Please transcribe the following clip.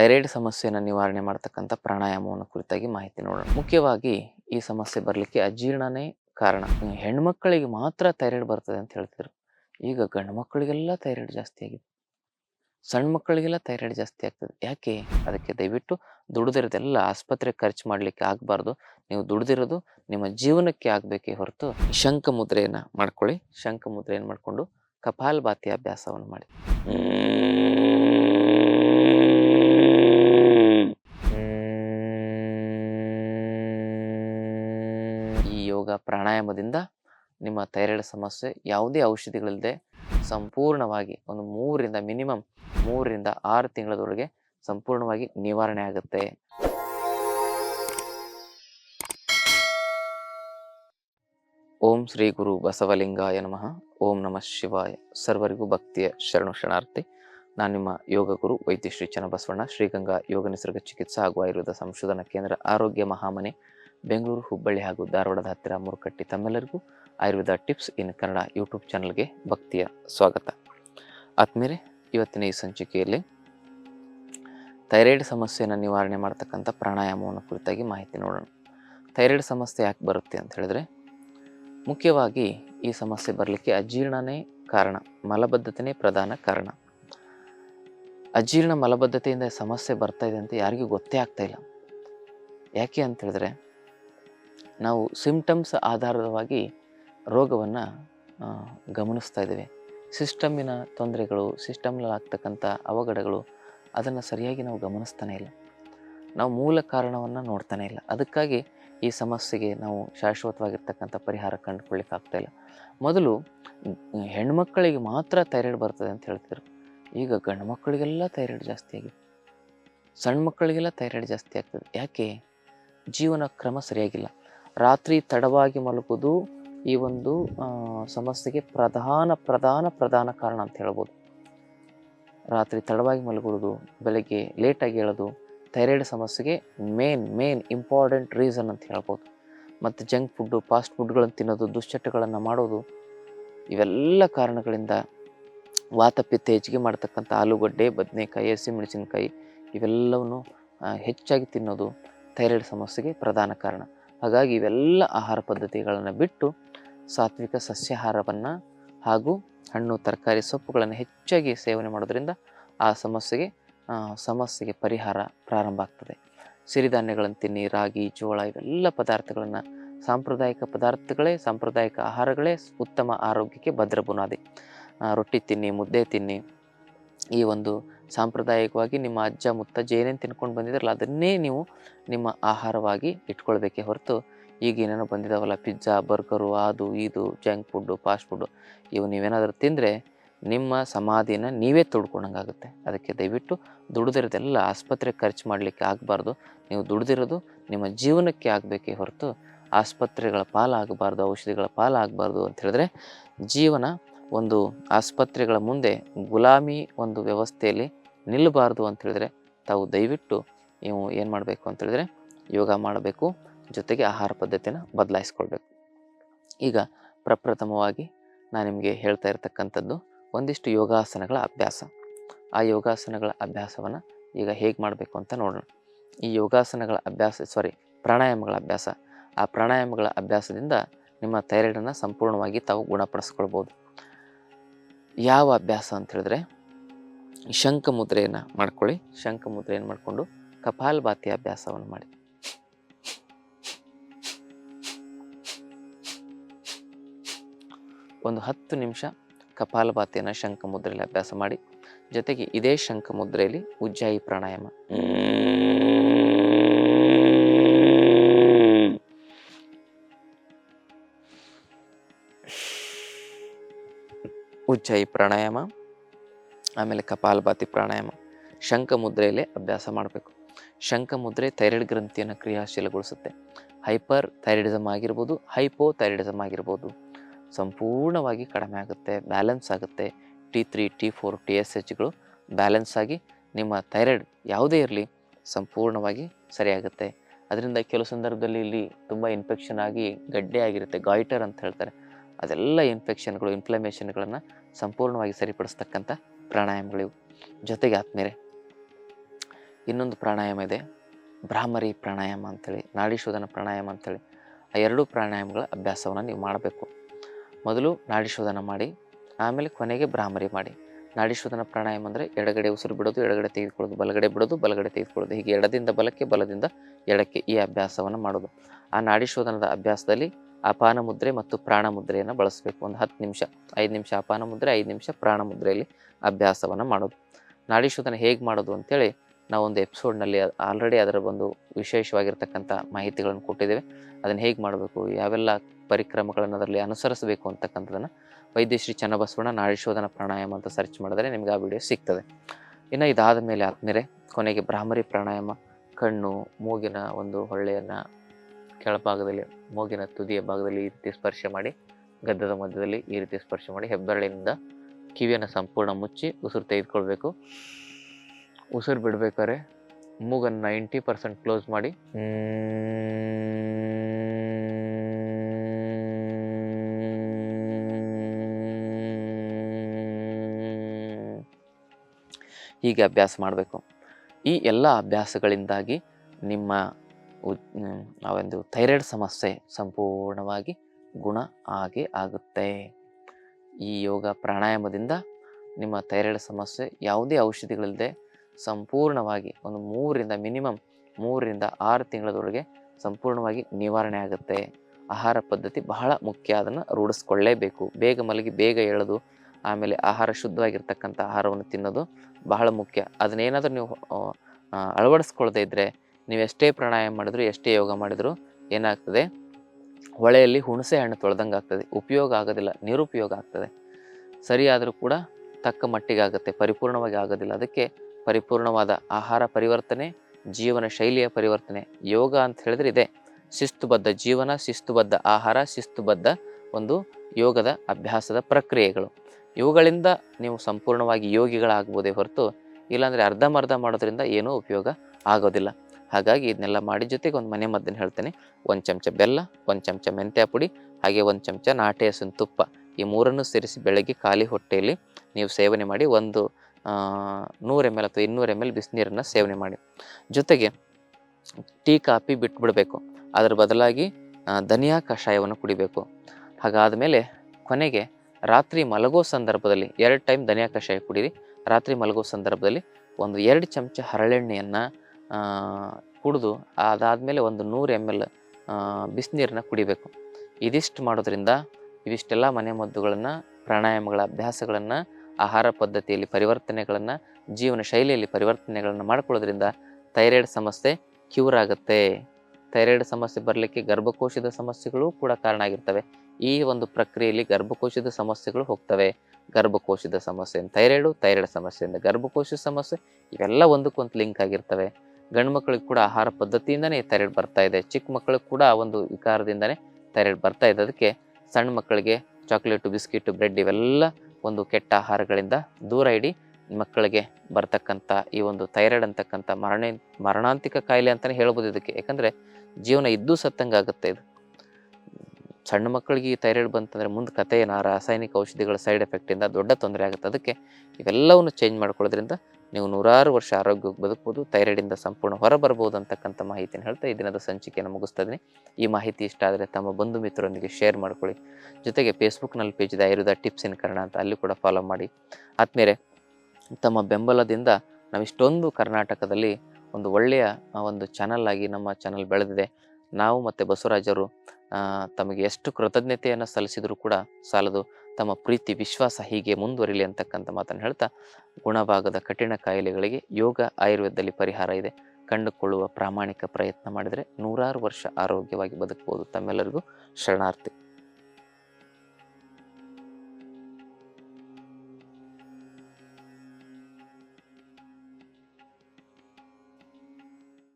Thyroid ಸಮಸ್ಯೆಯನ್ನು ನಿವಾರಣೆ ಮಾಡ್ತಕ್ಕಂಥ ಪ್ರಾಣಾಯಾಮವನ್ನು ಕುರಿತಾಗಿ ಮಾಹಿತಿ ನೋಡೋಣ. ಮುಖ್ಯವಾಗಿ ಈ ಸಮಸ್ಯೆ ಬರಲಿಕ್ಕೆ ಅಜೀರ್ಣನೇ ಕಾರಣ. ಹೆಣ್ಮಕ್ಕಳಿಗೆ ಮಾತ್ರ ಥೈರಾಯ್ಡ್ ಬರ್ತದೆ ಅಂತ ಹೇಳ್ತಿದ್ರು. ಈಗ ಗಂಡು ಮಕ್ಕಳಿಗೆಲ್ಲ ಥೈರಾಯ್ಡ್ ಜಾಸ್ತಿ ಆಗಿದೆ. ಸಣ್ಣ ಮಕ್ಕಳಿಗೆಲ್ಲ ಥೈರಾಯ್ಡ್ ಜಾಸ್ತಿ ಆಗ್ತದೆ. ಯಾಕೆ? ಅದಕ್ಕೆ ದಯವಿಟ್ಟು ದುಡ್ದಿರೋದೆಲ್ಲ ಆಸ್ಪತ್ರೆ ಖರ್ಚು ಮಾಡಲಿಕ್ಕೆ ಆಗಬಾರ್ದು. ನೀವು ದುಡ್ದಿರೋದು ನಿಮ್ಮ ಜೀವನಕ್ಕೆ ಆಗಬೇಕೇ ಹೊರತು ಶಂಖ ಮುದ್ರೆಯನ್ನು ಮಾಡ್ಕೊಳ್ಳಿ. ಶಂಖ ಮುದ್ರೆಯನ್ನು ಮಾಡಿಕೊಂಡು ಕಪಾಲಭಾತಿ ಅಭ್ಯಾಸವನ್ನು ಮಾಡಿ. ಯೋಗ ಪ್ರಾಣಾಯಾಮದಿಂದ ನಿಮ್ಮ ಥೈರಾಯ್ಡ್ ಸಮಸ್ಯೆ ಯಾವುದೇ ಔಷಧಿಗಳಿಲ್ಲದೆ ಸಂಪೂರ್ಣವಾಗಿ ಒಂದು ಮೂರರಿಂದ ಮಿನಿಮಮ್ ಮೂರರಿಂದ ಆರು ತಿಂಗಳದೊಳಗೆ ಸಂಪೂರ್ಣವಾಗಿ ನಿವಾರಣೆ ಆಗುತ್ತೆ. ಓಂ ಶ್ರೀ ಗುರು ಬಸವಲಿಂಗಾಯ ನಮಃ. ಓಂ ನಮಃ ಶಿವಾಯ. ಸರ್ವರಿಗೂ ಭಕ್ತಿಯ ಶರಣು ಶರಣಾರ್ಥಿ. ನಾನು ನಿಮ್ಮ ಯೋಗ ಗುರು ವೈದ್ಯ ಶ್ರೀ ಚನ್ನಬಸವಣ್ಣ. ಶ್ರೀಗಂಗಾ ಯೋಗ ನಿಸರ್ಗ ಚಿಕಿತ್ಸಾ ಹಾಗೂ ಆಯುರ್ವೇದ ಸಂಶೋಧನಾ ಕೇಂದ್ರ ಆರೋಗ್ಯ ಮಹಾಮನೆ ಬೆಂಗಳೂರು, ಹುಬ್ಬಳ್ಳಿ ಹಾಗೂ ಧಾರವಾಡದ ಹತ್ತಿರ ಮುರುಕಟ್ಟಿ ತಮ್ಮೆಲ್ಲರಿಗೂ Ayurveda tips in Kannada YouTube ಚಾನಲ್ಗೆ ಭಕ್ತಿಯ ಸ್ವಾಗತ. ಆದ್ಮೇಲೆ ಇವತ್ತಿನ ಈ ಸಂಚಿಕೆಯಲ್ಲಿ ಥೈರಾಯ್ಡ್ ಸಮಸ್ಯೆಯನ್ನು ನಿವಾರಣೆ ಮಾಡ್ತಕ್ಕಂಥ ಪ್ರಾಣಾಯಾಮವನ್ನು ಕುರಿತಾಗಿ ಮಾಹಿತಿ ನೋಡೋಣ. ಥೈರಾಯ್ಡ್ ಸಮಸ್ಯೆ ಯಾಕೆ ಬರುತ್ತೆ ಅಂತ ಹೇಳಿದ್ರೆ, ಮುಖ್ಯವಾಗಿ ಈ ಸಮಸ್ಯೆ ಬರಲಿಕ್ಕೆ ಅಜೀರ್ಣನೇ ಕಾರಣ ಮಲಬದ್ಧತೆಯೇ ಪ್ರಧಾನ ಕಾರಣ. ಅಜೀರ್ಣ ಮಲಬದ್ಧತೆಯಿಂದ ಸಮಸ್ಯೆ ಬರ್ತಾ ಇದೆ ಅಂತ ಯಾರಿಗೂ ಗೊತ್ತೇ ಆಗ್ತಾ ಇಲ್ಲ. ಯಾಕೆ ಅಂತ ಹೇಳಿದ್ರೆ ನಾವು ಸಿಂಪ್ಟಮ್ಸ್ ಆಧಾರವಾಗಿ ರೋಗವನ್ನು ಗಮನಿಸ್ತಾ ಇದ್ದೇವೆ. ಸಿಸ್ಟಮಿನ ತೊಂದರೆಗಳು ಸಿಸ್ಟಮ್ನಲ್ಲಿ ಆಗ್ತಕ್ಕಂಥ ಅವಘಡಗಳು, ಅದನ್ನು ಸರಿಯಾಗಿ ನಾವು ಗಮನಿಸ್ತಾನೇ ಇಲ್ಲ. ನಾವು ಮೂಲ ಕಾರಣವನ್ನು ನೋಡ್ತಾನೆ ಇಲ್ಲ. ಅದಕ್ಕಾಗಿ ಈ ಸಮಸ್ಯೆಗೆ ನಾವು ಶಾಶ್ವತವಾಗಿರ್ತಕ್ಕಂಥ ಪರಿಹಾರ ಕಂಡುಕೊಳ್ಳಿಕ್ಕೆ ಆಗ್ತಾ ಇಲ್ಲ. ಮೊದಲು ಹೆಣ್ಮಕ್ಕಳಿಗೆ ಮಾತ್ರ ಥೈರಾಯ್ಡ್ ಬರ್ತದೆ ಅಂತ ಹೇಳ್ತಿದ್ರು. ಈಗ ಗಂಡು ಮಕ್ಕಳಿಗೆಲ್ಲ ಥೈರಾಯ್ಡ್ ಜಾಸ್ತಿ ಆಗಿದೆ. ಸಣ್ಣ ಮಕ್ಕಳಿಗೆಲ್ಲ ಥೈರಾಯ್ಡ್ ಜಾಸ್ತಿ ಆಗ್ತದೆ. ಯಾಕೆ? ಜೀವನ ಕ್ರಮ ಸರಿಯಾಗಿಲ್ಲ. ರಾತ್ರಿ ತಡವಾಗಿ ಮಲಗೋದು ಈ ಒಂದು ಸಮಸ್ಯೆಗೆ ಪ್ರಧಾನ ಪ್ರಧಾನ ಪ್ರಧಾನ ಕಾರಣ ಅಂತ ಹೇಳ್ಬೋದು. ರಾತ್ರಿ ತಡವಾಗಿ ಮಲಗೋದು ಬೆಳಗ್ಗೆ ಲೇಟಾಗಿ ಹೇಳೋದು ಥೈರಾಯ್ಡ್ ಸಮಸ್ಯೆಗೆ ಮೇನ್ ಮೇನ್ ಇಂಪಾರ್ಟೆಂಟ್ ರೀಸನ್ ಅಂತ ಹೇಳ್ಬೋದು. ಮತ್ತು ಜಂಕ್ ಫುಡ್ಡು ಫಾಸ್ಟ್ ಫುಡ್ಗಳನ್ನು ತಿನ್ನೋದು ದುಶ್ಚಟಗಳನ್ನು ಮಾಡೋದು ಇವೆಲ್ಲ ಕಾರಣಗಳಿಂದ ವಾತಪಿತ್ತ ಹೆಚ್ಚಿಗೆ ಮಾಡ್ತಕ್ಕಂಥ ಆಲೂಗಡ್ಡೆ ಬದನೆಕಾಯಿ ಹಸಿಮೆಣಸಿನ್ಕಾಯಿ ಇವೆಲ್ಲವನ್ನು ಆ, ಹೆಚ್ಚಾಗಿ ತಿನ್ನೋದು ಥೈರಾಯ್ಡ್ ಸಮಸ್ಯೆಗೆ ಪ್ರಧಾನ ಕಾರಣ. ಹಾಗಾಗಿ ಇವೆಲ್ಲ ಆಹಾರ ಪದ್ಧತಿಗಳನ್ನು ಬಿಟ್ಟು ಸಾತ್ವಿಕ ಸಸ್ಯಾಹಾರವನ್ನು ಹಾಗೂ ಹಣ್ಣು, ತರಕಾರಿ, ಸೊಪ್ಪುಗಳನ್ನು ಹೆಚ್ಚಾಗಿ ಸೇವನೆ ಮಾಡೋದ್ರಿಂದ ಆ ಸಮಸ್ಯೆಗೆ ಸಮಸ್ಯೆಗೆ ಪರಿಹಾರ ಪ್ರಾರಂಭ ಆಗ್ತದೆ. ಸಿರಿಧಾನ್ಯಗಳನ್ನು ತಿನ್ನಿ, ರಾಗಿ, ಜೋಳ ಇವೆಲ್ಲ ಪದಾರ್ಥಗಳನ್ನು ಸಾಂಪ್ರದಾಯಿಕ ಪದಾರ್ಥಗಳೇ, ಸಾಂಪ್ರದಾಯಿಕ ಆಹಾರಗಳೇ ಉತ್ತಮ ಆರೋಗ್ಯಕ್ಕೆ ಭದ್ರ ಬುನಾದಿ ರೊಟ್ಟಿ ತಿನ್ನಿ, ಮುದ್ದೆ ತಿನ್ನಿ ಈ ಒಂದು ಸಾಂಪ್ರದಾಯಿಕವಾಗಿ ನಿಮ್ಮ ಅಜ್ಜ, ಮುತ್ತಜ್ಜ ಏನೇನು ತಿನ್ಕೊಂಡು ಬಂದಿದ್ರಲ್ಲ, ಅದನ್ನೇ ನೀವು ನಿಮ್ಮ ಆಹಾರವಾಗಿ ಇಟ್ಕೊಳ್ಬೇಕೇ ಹೊರತು ಈಗ ಏನೇನೋ ಬಂದಿದಾವಲ್ಲ, ಪಿಜ್ಜಾ, ಬರ್ಗರು, ಅದು, ಇದು, ಜಂಕ್ ಫುಡ್ಡು, ಫಾಸ್ಟ್ ಫುಡ್ಡು, ಇವು ನೀವೇನಾದರೂ ತಿಂದರೆ ನಿಮ್ಮ ಸಮಾಧಿನ ನೀವೇ ತೊಡ್ಕೊಂಡಂಗಾಗುತ್ತೆ. ಅದಕ್ಕೆ ದಯವಿಟ್ಟು ದುಡ್ದಿರೋದೆಲ್ಲ ಆಸ್ಪತ್ರೆ ಖರ್ಚು ಮಾಡಲಿಕ್ಕೆ ಆಗಬಾರ್ದು. ನೀವು ದುಡ್ದಿರೋದು ನಿಮ್ಮ ಜೀವನಕ್ಕೆ ಆಗಬೇಕೇ ಹೊರತು ಆಸ್ಪತ್ರೆಗಳ ಪಾಲಾಗಬಾರ್ದು, ಔಷಧಿಗಳ ಪಾಲಾಗಬಾರ್ದು ಅಂತ ಹೇಳಿದ್ರೆ ಜೀವನ ಒಂದು ಆಸ್ಪತ್ರೆಗಳ ಮುಂದೆ ಗುಲಾಮಿ ಒಂದು ವ್ಯವಸ್ಥೆಯಲ್ಲಿ ನಿಲ್ಲಬಾರ್ದು ಅಂತ ಹೇಳಿದ್ರೆ ತಾವು ದಯವಿಟ್ಟು ನೀವು ಏನು ಮಾಡಬೇಕು ಅಂತ ಹೇಳಿದ್ರೆ ಯೋಗ ಮಾಡಬೇಕು, ಜೊತೆಗೆ ಆಹಾರ ಪದ್ಧತಿನ ಬದಲಾಯಿಸ್ಕೊಳ್ಬೇಕು. ಈಗ ಪ್ರಪ್ರಥಮವಾಗಿ ನಾನು ನಿಮಗೆ ಹೇಳ್ತಾ ಇರತಕ್ಕಂಥದ್ದು ಒಂದಿಷ್ಟು ಯೋಗಾಸನಗಳ ಅಭ್ಯಾಸ. ಆ ಯೋಗಾಸನಗಳ ಅಭ್ಯಾಸವನ್ನು ಈಗ ಹೇಗೆ ಮಾಡಬೇಕು ಅಂತ ನೋಡೋಣ. ಈ ಯೋಗಾಸನಗಳ ಅಭ್ಯಾಸ ಸಾರಿ ಪ್ರಾಣಾಯಾಮಗಳ ಅಭ್ಯಾಸ. ಆ ಪ್ರಾಣಾಯಾಮಗಳ ಅಭ್ಯಾಸದಿಂದ ನಿಮ್ಮ ಥೈರಾಯ್ಡನ್ನು ಸಂಪೂರ್ಣವಾಗಿ ತಾವು ಗುಣಪಡಿಸ್ಕೊಳ್ಬೋದು. ಯಾವ ಅಭ್ಯಾಸ ಅಂತ ಹೇಳಿದ್ರೆ ಶಂಖ ಮುದ್ರೆಯನ್ನು ಮಾಡ್ಕೊಳ್ಳಿ. ಶಂಖ ಮುದ್ರೆಯನ್ನು ಮಾಡಿಕೊಂಡು? ಕಪಾಲಭಾತಿ ಅಭ್ಯಾಸವನ್ನು ಮಾಡಿ. ಒಂದು ಹತ್ತು ನಿಮಿಷ ಕಪಾಲಭಾತಿಯನ್ನು ಶಂಖ ಮುದ್ರೆಯಲ್ಲಿ ಅಭ್ಯಾಸ ಮಾಡಿ. ಜೊತೆಗೆ ಇದೇ ಶಂಖ ಮುದ್ರೆಯಲ್ಲಿ ಉಜ್ಜಾಯಿ ಪ್ರಾಣಾಯಾಮ. ಉಜ್ಜಾಯಿ ಪ್ರಾಣಾಯಾಮ, ಆಮೇಲೆ ಕಪಾಲಭಾತಿ ಪ್ರಾಣಾಯಾಮ ಶಂಖ ಮುದ್ರೆಯಲ್ಲೇ ಅಭ್ಯಾಸ ಮಾಡಬೇಕು. ಶಂಖ ಮುದ್ರೆ ಥೈರಾಯ್ಡ್ ಗ್ರಂಥಿಯನ್ನು ಕ್ರಿಯಾಶೀಲಗೊಳಿಸುತ್ತೆ. ಹೈಪರ್ ಥೈರಾಯ್ಡಿಸಮ್ ಆಗಿರ್ಬೋದು, ಹೈಪೋ ಥೈರಾಯ್ಡಿಸಮ್ ಆಗಿರ್ಬೋದು, ಸಂಪೂರ್ಣವಾಗಿ ಕಡಿಮೆ ಆಗುತ್ತೆ, ಬ್ಯಾಲೆನ್ಸ್ ಆಗುತ್ತೆ. T three, T four, T S ಎಚ್ಗಳು balance ಆಗಿ ನಿಮ್ಮ ಥೈರಾಯ್ಡ್ ಯಾವುದೇ ಇರಲಿ ಸಂಪೂರ್ಣವಾಗಿ ಸರಿಯಾಗುತ್ತೆ. ಅದರಿಂದ ಕೆಲವು ಸಂದರ್ಭದಲ್ಲಿ ಇಲ್ಲಿ ತುಂಬ ಇನ್ಫೆಕ್ಷನ್ ಆಗಿ ಗಡ್ಡೆ ಆಗಿರುತ್ತೆ, ಗಾಯ್ಟರ್ ಅಂತ ಹೇಳ್ತಾರೆ. ಅದೆಲ್ಲ ಇನ್ಫೆಕ್ಷನ್ಗಳು ಇನ್ಫ್ಲಮೇಷನ್ಗಳನ್ನು ಸಂಪೂರ್ಣವಾಗಿ ಸರಿಪಡಿಸ್ತಕ್ಕಂಥ ಪ್ರಾಣಾಯಾಮಗಳಿವು ಜೊತೆಗೆ ಆತ್ಮೀರೆ ಇನ್ನೊಂದು ಪ್ರಾಣಾಯಾಮ ಇದೆ. ಭ್ರಾಮರಿ ಪ್ರಾಣಾಯಾಮ ಅಂತೇಳಿ, ನಾಡಿಶೋಧನ ಪ್ರಾಣಾಯಾಮ ಅಂಥೇಳಿ ಆ ಎರಡೂ ಪ್ರಾಣಾಯಾಮಗಳ ಅಭ್ಯಾಸವನ್ನು ನೀವು ಮಾಡಬೇಕು. ಮೊದಲು ನಾಡಿಶೋಧನ ಮಾಡಿ, ಆಮೇಲೆ ಕೊನೆಗೆ ಭ್ರಾಮರಿ ಮಾಡಿ. ನಾಡಿಶೋಧನ ಪ್ರಾಣಾಯಾಮ ಅಂದರೆ ಎಡಗಡೆ ಉಸಿರು ಬಿಡೋದು, ಎಡಗಡೆ ತೆಗೆದುಕೊಳ್ಳೋದು, ಬಲಗಡೆ ಬಿಡೋದು, ಬಲಗಡೆ ತೆಗೆದುಕೊಳ್ಳೋದು. ಹೀಗೆ ಎಡದಿಂದ ಬಲಕ್ಕೆ, ಬಲದಿಂದ ಎಡಕ್ಕೆ ಈ ಅಭ್ಯಾಸವನ್ನು ಮಾಡೋದು. ಆ ನಾಡಿಶೋಧನದ ಅಭ್ಯಾಸದಲ್ಲಿ ಅಪಾನ ಮುದ್ರೆ ಮತ್ತು ಪ್ರಾಣ ಮುದ್ರೆಯನ್ನು ಬಳಸಬೇಕು. ಒಂದು ಹತ್ತು ನಿಮಿಷ, ಐದು ನಿಮಿಷ ಅಪಾನ ಮುದ್ರೆ ಐದು ನಿಮಿಷ ಪ್ರಾಣ ಮುದ್ರೆಯಲ್ಲಿ ಅಭ್ಯಾಸವನ್ನು ಮಾಡೋದು. ನಾಡಿಶೋಧನ ಹೇಗೆ ಮಾಡೋದು ಅಂತೇಳಿ ನಾವೊಂದು ಎಪಿಸೋಡ್ನಲ್ಲಿ ಆಲ್ರೆಡಿ ಅದರ ಒಂದು ವಿಶೇಷವಾಗಿರ್ತಕ್ಕಂಥ ಮಾಹಿತಿಗಳನ್ನು ಕೊಟ್ಟಿದ್ದೇವೆ. ಅದನ್ನು ಹೇಗೆ ಮಾಡಬೇಕು, ಯಾವೆಲ್ಲ ಪರಿಕ್ರಮಗಳನ್ನು ಅದರಲ್ಲಿ ಅನುಸರಿಸಬೇಕು ಅಂತಕ್ಕಂಥದ್ದನ್ನು ವೈದ್ಯಶ್ರೀ ಚನ್ನಬಸವಣ್ಣ ನಾಡಿಶೋಧನ ಪ್ರಾಣಾಯಾಮ ಅಂತ ಸರ್ಚ್ ಮಾಡಿದರೆ ನಿಮ್ಗೆ ಆ ವಿಡಿಯೋ ಸಿಗ್ತದೆ. ಇನ್ನು ಇದಾದ ಮೇಲೆ ಆದ್ಮೇಲೆ ಕೊನೆಗೆ ಭ್ರಾಮರಿ ಪ್ರಾಣಾಯಾಮ, ಕಣ್ಣು, ಮೂಗಿನ ಒಂದು ಹೊಳ್ಳೆಯನ್ನು ಕೆಳಭಾಗದಲ್ಲಿ ಮೂಗಿನ ತುದಿಯ ಭಾಗದಲ್ಲಿ ಈ ರೀತಿ ಸ್ಪರ್ಶ ಮಾಡಿ, ಗದ್ದದ ಮಧ್ಯದಲ್ಲಿ ಈ ರೀತಿ ಸ್ಪರ್ಶ ಮಾಡಿ, ಹೆಬ್ಬೆರಳಿನಿಂದ ಕಿವಿಯನ್ನು ಸಂಪೂರ್ಣ ಮುಚ್ಚಿ ಉಸಿರು ತೆಗೆದುಕೊಳ್ಬೇಕು. ಉಸಿರು ಬಿಡಬೇಕಾದ್ರೆ ಮೂಗನ್ನು ನೈಂಟಿ ಪರ್ಸೆಂಟ್ ಕ್ಲೋಸ್ ಮಾಡಿ. ಹೀಗೆ ಅಭ್ಯಾಸ ಮಾಡಬೇಕು. ಈ ಎಲ್ಲ ಅಭ್ಯಾಸಗಳಿಂದಾಗಿ ನಿಮ್ಮ ಆ ಒಂದು ಥೈರಾಯ್ಡ್ ಸಮಸ್ಯೆ ಸಂಪೂರ್ಣವಾಗಿ ಗುಣ ಆಗೇ ಆಗುತ್ತೆ. ಈ ಯೋಗ ಪ್ರಾಣಾಯಾಮದಿಂದ ನಿಮ್ಮ ಥೈರಾಯ್ಡ್ ಸಮಸ್ಯೆ ಯಾವುದೇ ಔಷಧಿಗಳಿಲ್ಲದೆ ಸಂಪೂರ್ಣವಾಗಿ ಒಂದು ಮೂರರಿಂದ ಮಿನಿಮಮ್ ಮೂರರಿಂದ ಆರು ತಿಂಗಳದೊಳಗೆ ಸಂಪೂರ್ಣವಾಗಿ ನಿವಾರಣೆ ಆಗುತ್ತೆ. ಆಹಾರ ಪದ್ಧತಿ ಬಹಳ ಮುಖ್ಯ, ಅದನ್ನು ರೂಢಿಸ್ಕೊಳ್ಳೇಬೇಕು. ಬೇಗ ಮಲಗಿ, ಬೇಗ ಎಳೆದು, ಆಮೇಲೆ ಆಹಾರ ಶುದ್ಧವಾಗಿರ್ತಕ್ಕಂಥ ಆಹಾರವನ್ನು ತಿನ್ನೋದು ಬಹಳ ಮುಖ್ಯ. ಅದನ್ನೇನಾದರೂ ನೀವು ಅಳವಡಿಸ್ಕೊಳ್ಳದೇ ಇದ್ದರೆ ನೀವು ಎಷ್ಟೇ ಪ್ರಾಣಾಯಾಮ ಮಾಡಿದ್ರು, ಎಷ್ಟೇ ಯೋಗ ಮಾಡಿದ್ರು ಏನಾಗ್ತದೆ? ಹೊಳೆಯಲ್ಲಿ ಹುಣಸೆ ಹಣ್ಣು ತೊಳೆದಂಗೆ ಆಗ್ತದೆ. ಉಪಯೋಗ ಆಗೋದಿಲ್ಲ, ನಿರುಪಯೋಗ ಆಗ್ತದೆ. ಸರಿಯಾದರೂ ಕೂಡ ತಕ್ಕ ಮಟ್ಟಿಗೆ ಆಗುತ್ತೆ, ಪರಿಪೂರ್ಣವಾಗಿ ಆಗೋದಿಲ್ಲ. ಅದಕ್ಕೆ ಪರಿಪೂರ್ಣವಾದ ಆಹಾರ ಪರಿವರ್ತನೆ, ಜೀವನ ಶೈಲಿಯ ಪರಿವರ್ತನೆ, ಯೋಗ ಅಂತ ಹೇಳಿದ್ರೆ ಇದೆ. ಶಿಸ್ತುಬದ್ಧ ಜೀವನ, ಶಿಸ್ತುಬದ್ಧ ಆಹಾರ, ಶಿಸ್ತುಬದ್ಧ ಒಂದು ಯೋಗದ ಅಭ್ಯಾಸದ ಪ್ರಕ್ರಿಯೆಗಳು. ಇವುಗಳಿಂದ ನೀವು ಸಂಪೂರ್ಣವಾಗಿ ಯೋಗಿಗಳಾಗ್ಬೋದೇ ಹೊರತು, ಇಲ್ಲಾಂದರೆ ಅರ್ಧಮರ್ಧ ಮಾಡೋದ್ರಿಂದ ಏನೂ ಉಪಯೋಗ ಆಗೋದಿಲ್ಲ. ಹಾಗಾಗಿ ಇದನ್ನೆಲ್ಲ ಮಾಡಿ ಜೊತೆಗೆ ಒಂದು ಮನೆ ಮದ್ದನ್ನು ಹೇಳ್ತೇನೆ. ಒಂದು ಚಮಚ ಬೆಲ್ಲ, ಒಂದು ಚಮಚ ಮೆಂತ್ಯ ಪುಡಿ, ಹಾಗೆ ಒಂದು ಚಮಚ ನಾಟಿ ಹಸುವಿನ ತುಪ್ಪ. ಈ ಮೂರನ್ನು ಸೇರಿಸಿ ಬೆಳಗ್ಗೆ ಖಾಲಿ ಹೊಟ್ಟೆಯಲ್ಲಿ ನೀವು ಸೇವನೆ ಮಾಡಿ ಒಂದು ನೂರು ಎಂ ಎಲ್ ಅಥವಾ ಇನ್ನೂರು ಎಂ ಎಲ್ ಬಿಸಿನೀರನ್ನು ಸೇವನೆ ಮಾಡಿ. ಜೊತೆಗೆ ಟೀ, ಕಾಫಿ ಬಿಟ್ಬಿಡಬೇಕು. ಅದರ ಬದಲಾಗಿ ಧನಿಯಾ ಕಷಾಯವನ್ನು ಕುಡಿಬೇಕು. ಹಾಗಾದ ಮೇಲೆ ಕೊನೆಗೆ ರಾತ್ರಿ ಮಲಗೋ ಸಂದರ್ಭದಲ್ಲಿ ಎರಡು ಟೈಮ್ ಧನಿಯಾ ಕಷಾಯ ಕುಡೀರಿ. ರಾತ್ರಿ ಮಲಗೋ ಸಂದರ್ಭದಲ್ಲಿ ಒಂದು ಎರಡು ಚಮಚ ಹರಳೆಣ್ಣೆಯನ್ನು ಕುಡಿದು ಅದಾದಮೇಲೆ ಒಂದು ನೂರು ಎಂ ಎಲ್ ಬಿಸಿನೀರನ್ನ ಕುಡಿಬೇಕು. ಇದಿಷ್ಟು ಮಾಡೋದ್ರಿಂದ ಇವಿಷ್ಟೆಲ್ಲ ಮನೆ ಮದ್ದುಗಳನ್ನು, ಪ್ರಾಣಾಯಾಮಗಳ ಅಭ್ಯಾಸಗಳನ್ನು, ಆಹಾರ ಪದ್ಧತಿಯಲ್ಲಿ ಪರಿವರ್ತನೆಗಳನ್ನು, ಜೀವನ ಶೈಲಿಯಲ್ಲಿ ಪರಿವರ್ತನೆಗಳನ್ನು ಮಾಡ್ಕೊಳ್ಳೋದ್ರಿಂದ ಥೈರಾಯ್ಡ್ ಸಮಸ್ಯೆ ಕ್ಯೂರ್ ಆಗುತ್ತೆ. ಥೈರಾಯ್ಡ್ ಸಮಸ್ಯೆ ಬರಲಿಕ್ಕೆ ಗರ್ಭಕೋಶದ ಸಮಸ್ಯೆಗಳು ಕೂಡ ಕಾರಣ ಆಗಿರ್ತವೆ. ಈ ಒಂದು ಪ್ರಕ್ರಿಯೆಯಲ್ಲಿ ಗರ್ಭಕೋಶದ ಸಮಸ್ಯೆಗಳು ಹೋಗ್ತವೆ. ಗರ್ಭಕೋಶದ ಸಮಸ್ಯೆಯಿಂದ ಥೈರಾಯ್ಡು, ಥೈರಾಯ್ಡ್ ಸಮಸ್ಯೆಯಿಂದ ಗರ್ಭಕೋಶದ ಸಮಸ್ಯೆ ಇವೆಲ್ಲ ಒಂದಕ್ಕೊಂದು ಲಿಂಕ್ ಆಗಿರ್ತವೆ. ಗಂಡು ಮಕ್ಕಳಿಗೆ ಕೂಡ ಆಹಾರ ಪದ್ಧತಿಯಿಂದನೇ ಥೈರಾಯ್ಡ್ ಬರ್ತಾ ಇದೆ. ಚಿಕ್ಕ ಮಕ್ಕಳಿಗೆ ಕೂಡ ಒಂದು ವಿಕಾರದಿಂದನೇ ಥೈರಾಯ್ಡ್ ಬರ್ತಾ ಇದೆ. ಅದಕ್ಕೆ ಸಣ್ಣ ಮಕ್ಕಳಿಗೆ ಚಾಕ್ಲೇಟು, ಬಿಸ್ಕಿಟು, ಬ್ರೆಡ್ ಇವೆಲ್ಲ ಒಂದು ಕೆಟ್ಟ ಆಹಾರಗಳಿಂದ ದೂರ ಇಡಿ ಮಕ್ಕಳಿಗೆ ಬರ್ತಕ್ಕಂಥ ಈ ಒಂದು ಥೈರಾಯ್ಡ್ ಅಂತಕ್ಕಂಥ ಮರಣ ಮರಣಾಂತಿಕ ಕಾಯಿಲೆ ಅಂತಲೇ ಹೇಳ್ಬೋದು ಇದಕ್ಕೆ. ಯಾಕಂದರೆ ಜೀವನ ಇದ್ದೂ ಸತ್ತಂಗೆ ಆಗುತ್ತೆ ಇದು. ಸಣ್ಣ ಮಕ್ಕಳಿಗೆ ಈ ಥೈರಾಯ್ಡ್ ಬಂತಂದರೆ ಮುಂದೆ ಕತೆ ಏನ ರಾಸಾಯನಿಕ ಔಷಧಿಗಳ ಸೈಡ್ ಎಫೆಕ್ಟಿಂದ ದೊಡ್ಡ ತೊಂದರೆ ಆಗುತ್ತೆ. ಅದಕ್ಕೆ ಇವೆಲ್ಲವನ್ನು ಚೇಂಜ್ ಮಾಡ್ಕೊಳ್ಳೋದ್ರಿಂದ ನೀವು ನೂರಾರು ವರ್ಷ ಆರೋಗ್ಯವಾಗಿ ಬದುಕ್ಬೋದು, ಥೈರಾಯ್ಡಿಂದ ಸಂಪೂರ್ಣ ಹೊರ ಬರ್ಬೋದು ಅಂತಕ್ಕಂಥ ಮಾಹಿತಿನ ಹೇಳ್ತಾ ಈ ದಿನದ ಸಂಚಿಕೆಯನ್ನು ಮುಗಿಸ್ತಾ ಇದ್ದೀನಿ. ಈ ಮಾಹಿತಿ ಇಷ್ಟ ಆದರೆ ತಮ್ಮ ಬಂಧು ಮಿತ್ರರೊಂದಿಗೆ ಶೇರ್ ಮಾಡ್ಕೊಳ್ಳಿ. ಜೊತೆಗೆ ಫೇಸ್ಬುಕ್ನಲ್ಲಿ ಪೇಜ್ ಇದೆ ಆಯುರ್ವೇದ ಟಿಪ್ಸ್ ಇನ್ ಕನ್ನಡ ಅಂತ ಅಲ್ಲಿ ಕೂಡ ಫಾಲೋ ಮಾಡಿ. ಆದ್ಮೇಲೆ ತಮ್ಮ ಬೆಂಬಲದಿಂದ ನಾವಿಷ್ಟೊಂದು ಕರ್ನಾಟಕದಲ್ಲಿ ಒಂದು ಒಳ್ಳೆಯ ಒಂದು ಚಾನಲ್ ಆಗಿ ನಮ್ಮ ಚಾನಲ್ ಬೆಳೆದಿದೆ. ನಾವು ಮತ್ತು ಬಸವರಾಜರು ತಮಗೆ ಎಷ್ಟು ಕೃತಜ್ಞತೆಯನ್ನು ಸಲ್ಲಿಸಿದರೂ ಕೂಡ ಸಾಲದು ತಮ್ಮ ಪ್ರೀತಿ, ವಿಶ್ವಾಸ ಹೀಗೆ ಮುಂದುವರಿಲಿ ಅಂತಕ್ಕಂಥ ಮಾತನ್ನು ಹೇಳ್ತಾ, ಗುಣಭಾಗದ ಕಠಿಣ ಕಾಯಿಲೆಗಳಿಗೆ ಯೋಗ ಆಯುರ್ವೇದದಲ್ಲಿ ಪರಿಹಾರ ಇದೆ. ಕಂಡುಕೊಳ್ಳುವ ಪ್ರಾಮಾಣಿಕ ಪ್ರಯತ್ನ ಮಾಡಿದರೆ ನೂರಾರು ವರ್ಷ ಆರೋಗ್ಯವಾಗಿ ಬದುಕಬಹುದು. ತಮ್ಮೆಲ್ಲರಿಗೂ ಶರಣಾರ್ಥಿ.